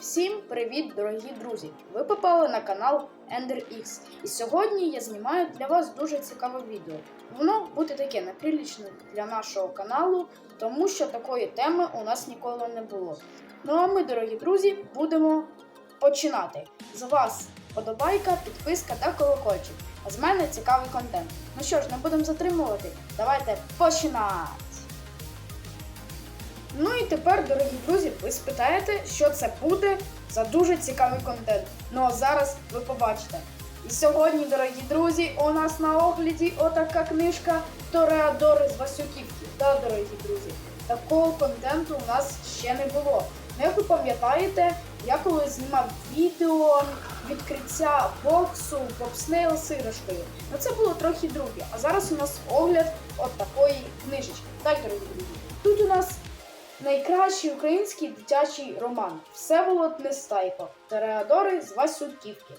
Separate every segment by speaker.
Speaker 1: Всім привіт, дорогі друзі! Ви попали на канал EnderX. І сьогодні я знімаю для вас дуже цікаве відео. Воно буде таке неприлічне для нашого каналу, тому що такої теми у нас ніколи не було. Ну а ми, дорогі друзі, будемо починати. З вас подобайка, підписка та колокольчик. А з мене цікавий контент. Ну що ж, не будемо затримувати. Давайте починати! Ну і тепер, дорогі друзі, ви спитаєте, що це буде за дуже цікавий контент. Ну а зараз ви побачите. І сьогодні, дорогі друзі, у нас на огляді отака книжка Тореадори з Васюківки. Да, дорогі друзі, такого контенту у нас ще не було. Ну, як ви пам'ятаєте, я коли знімав відео відкриття боксу Бобснейл з ну це було трохи друге. А зараз у нас огляд от такої книжечки. Так, дорогі друзі. Тут у нас Найкращий український дитячий роман Всеволод Нестайко Тереадори з Васюківки.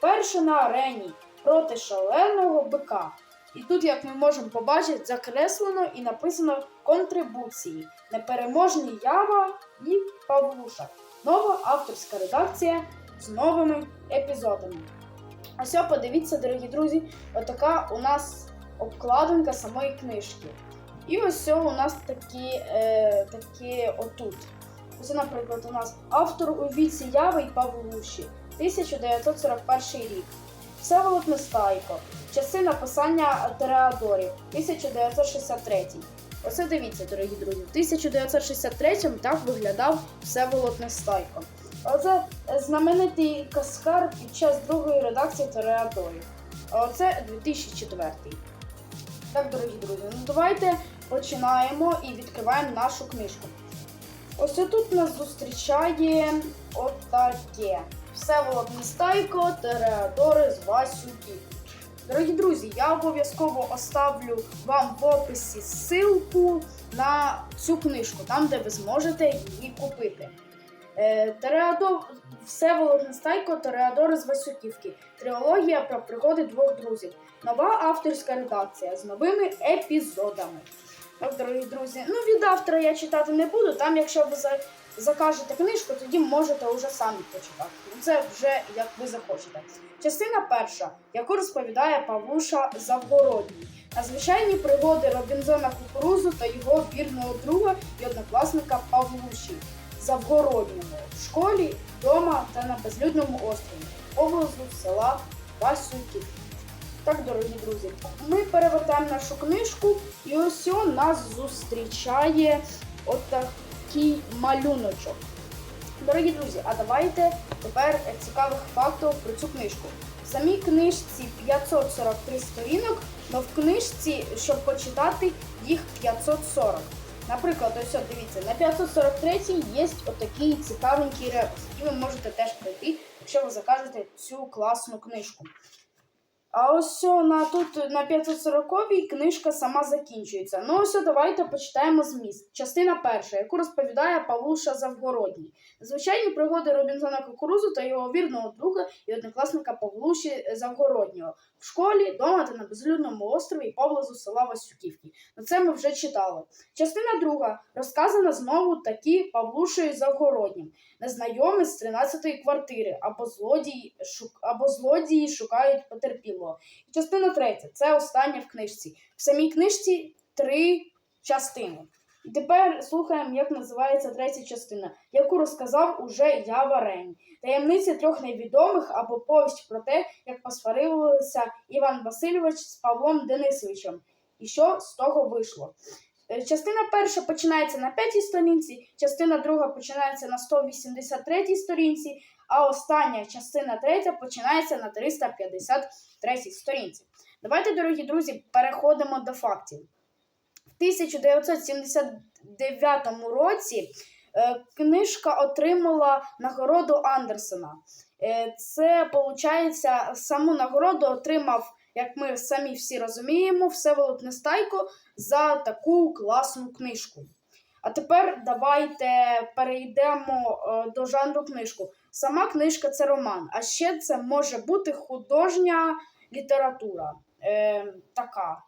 Speaker 1: Перше на арені проти шаленого бика. І тут, як ми можемо побачити, закреслено і написано контрибуції Непереможні Ява і Павлуша. Нова авторська редакція з новими епізодами. А все, подивіться, дорогі друзі, отака у нас обкладинка самої книжки. І ось у нас такі, е, такі отут. Ось, наприклад, у нас автор у віці Яви і Павлуші, 1941 рік. Всеволод Нестайко. Часи написання Тереадорів, 1963. Оце дивіться, дорогі друзі. В 1963 так виглядав Всеволод Нестайко. Оце знаменитий каскар під час другої редакції Тереадорів. А оце 2004. Так, дорогі друзі, ну давайте починаємо і відкриваємо нашу книжку. Ось тут нас зустрічає отаке. Всеволод Нестайко, Тереадори з Васюки. Дорогі друзі, я обов'язково оставлю вам в описі ссылку на цю книжку, там, де ви зможете її купити. Е, Тереадор... Всеволод Нестайко, Тереадори з Васюківки. Трилогія про пригоди двох друзів. Нова авторська редакція з новими епізодами. Так, дорогі друзі, ну від автора я читати не буду. Там, якщо ви закажете книжку, тоді можете вже самі почитати. Ну, Це вже як ви захочете. Частина перша, яку розповідає Павлуша Завгородній. Надзвичайні пригоди Робінзона Кукурузу та його вірного друга і однокласника Павлуші Завгородньому в школі, вдома та на безлюдному острові поблизу села Васюків. Так, дорогі друзі, ми перевертаємо нашу книжку, і ось нас зустрічає отакий малюночок. Дорогі друзі, а давайте тепер цікавих фактів про цю книжку. В самій книжці 543 сторінок, але в книжці, щоб почитати, їх 540. Наприклад, ось от дивіться, на 543 є отакий цікавенький ребус, який ви можете теж пройти, якщо ви закажете цю класну книжку. А ось на тут на 540-й книжка сама закінчується. Ну ось давайте почитаємо зміст. Частина перша, яку розповідає Павлуша Завгородній. Звичайні пригоди Робінзона Кукурузу та його вірного друга і однокласника Павлуші Завгороднього в школі, дома та на безлюдному острові поблизу села Васюківки. Ну це ми вже читали. Частина друга розказана знову таки Павлушею Завгороднім. Незнайомець з 13-ї квартири або злодії, шук... або злодії шукають потерпілого. І частина третя це остання в книжці. В самій книжці три частини. І тепер слухаємо, як називається третя частина, яку розказав уже я Варень. Таємниця трьох невідомих або повість про те, як посварилися Іван Васильович з Павлом Денисовичем. І що з того вийшло? Е, Частина перша починається на п'ятій сторінці, частина друга починається на 183 сторінці, а остання частина третя починається на 353 сторінці. Давайте, дорогі друзі, переходимо до фактів. В 1979 році е, книжка отримала нагороду Андерсона. Е, Це, виходить, саму нагороду отримав, як ми самі всі розуміємо, Всеволод Нестайко за таку класну книжку. А тепер давайте перейдемо е, до жанру книжку. Сама книжка це роман, а ще це може бути художня література. Е, така.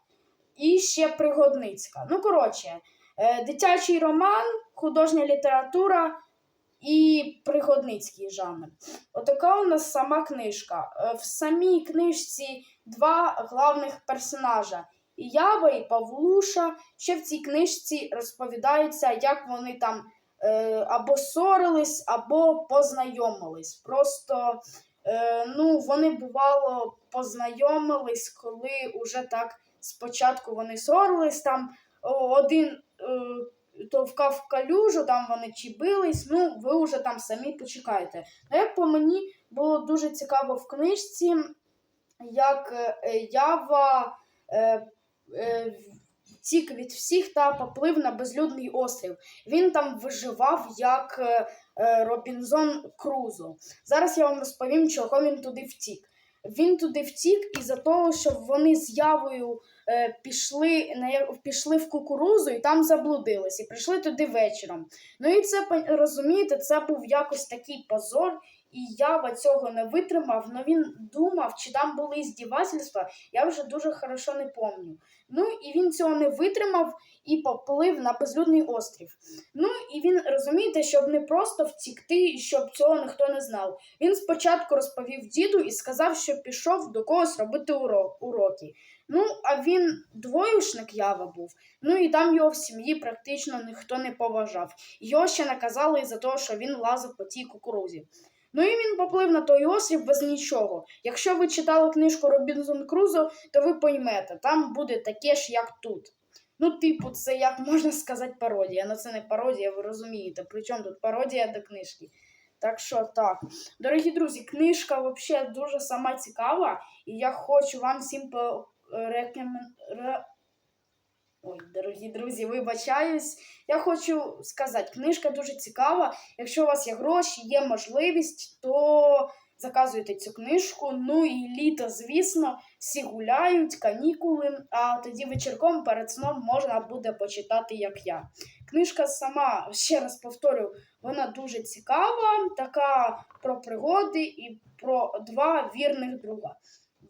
Speaker 1: І ще пригодницька. Ну, коротше, е, дитячий роман, художня література і пригодницький жанр. Отака у нас сама книжка. Е, В самій книжці два главних персонажа. І Ява, і Павлуша. Ще в цій книжці розповідається, як вони там е, або ссорились, або познайомились. Просто е, ну, вони бувало познайомились, коли уже так спочатку вони ссорились, там один е, товкав калюжу, там вони чібились, ну, ви вже там самі почекаєте. А як по мені було дуже цікаво в книжці, як е, Ява е, втік від всіх та поплив на безлюдний острів. Він там виживав як е, е, Робінзон Крузо. Зараз я вам розповім, чого він туди втік. Він туди втік із-за того, що вони з явою е, пішли, на, пішли в кукурузу і там заблудились, і прийшли туди вечором. Ну і це розумієте, це був якось такий позор, і Ява цього не витримав. Ну він думав, чи там були здівательства, я вже дуже хорошо не пам'ятаю. Ну і він цього не витримав і поплив на безлюдний острів. Ну і він розумієте, щоб не просто втікти, щоб цього ніхто не знав. Він спочатку розповів діду і сказав, що пішов до когось робити уро- уроки. Ну, а він двоюшник Ява був. Ну і там його в сім'ї практично ніхто не поважав. Його ще наказали за те, що він лазив по тій кукурузі. Ну і він поплив на той острів без нічого. Якщо ви читали книжку Робінзон Крузо, то ви поймете, там буде таке ж, як тут. Ну, типу, це як можна сказати пародія. Ну це не пародія, ви розумієте. Причому тут пародія до книжки. Так що так. Дорогі друзі, книжка взагалі дуже сама цікава, і я хочу вам всім порекомендувати. Ой, дорогі друзі, вибачаюсь. Я хочу сказати, книжка дуже цікава. Якщо у вас є гроші, є можливість, то заказуйте цю книжку. Ну і літо, звісно, всі гуляють, канікули, а тоді вечірком перед сном можна буде почитати, як я. Книжка сама, ще раз повторю, вона дуже цікава, така про пригоди і про два вірних друга.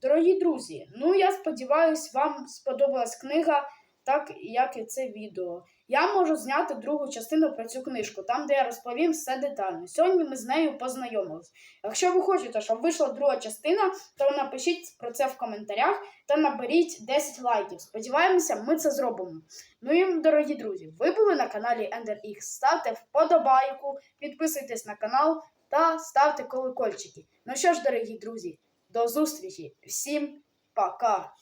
Speaker 1: Дорогі друзі, ну я сподіваюся, вам сподобалась книга, так як і це відео. Я можу зняти другу частину про цю книжку, там, де я розповім все детально. Сьогодні ми з нею познайомились. Якщо ви хочете, щоб вийшла друга частина, то напишіть про це в коментарях та наберіть 10 лайків. Сподіваємося, ми це зробимо. Ну і дорогі друзі, ви були на каналі EnderX. Ставте вподобайку, підписуйтесь на канал та ставте колокольчики. Ну що ж, дорогі друзі, до зустрічі! Всім пока!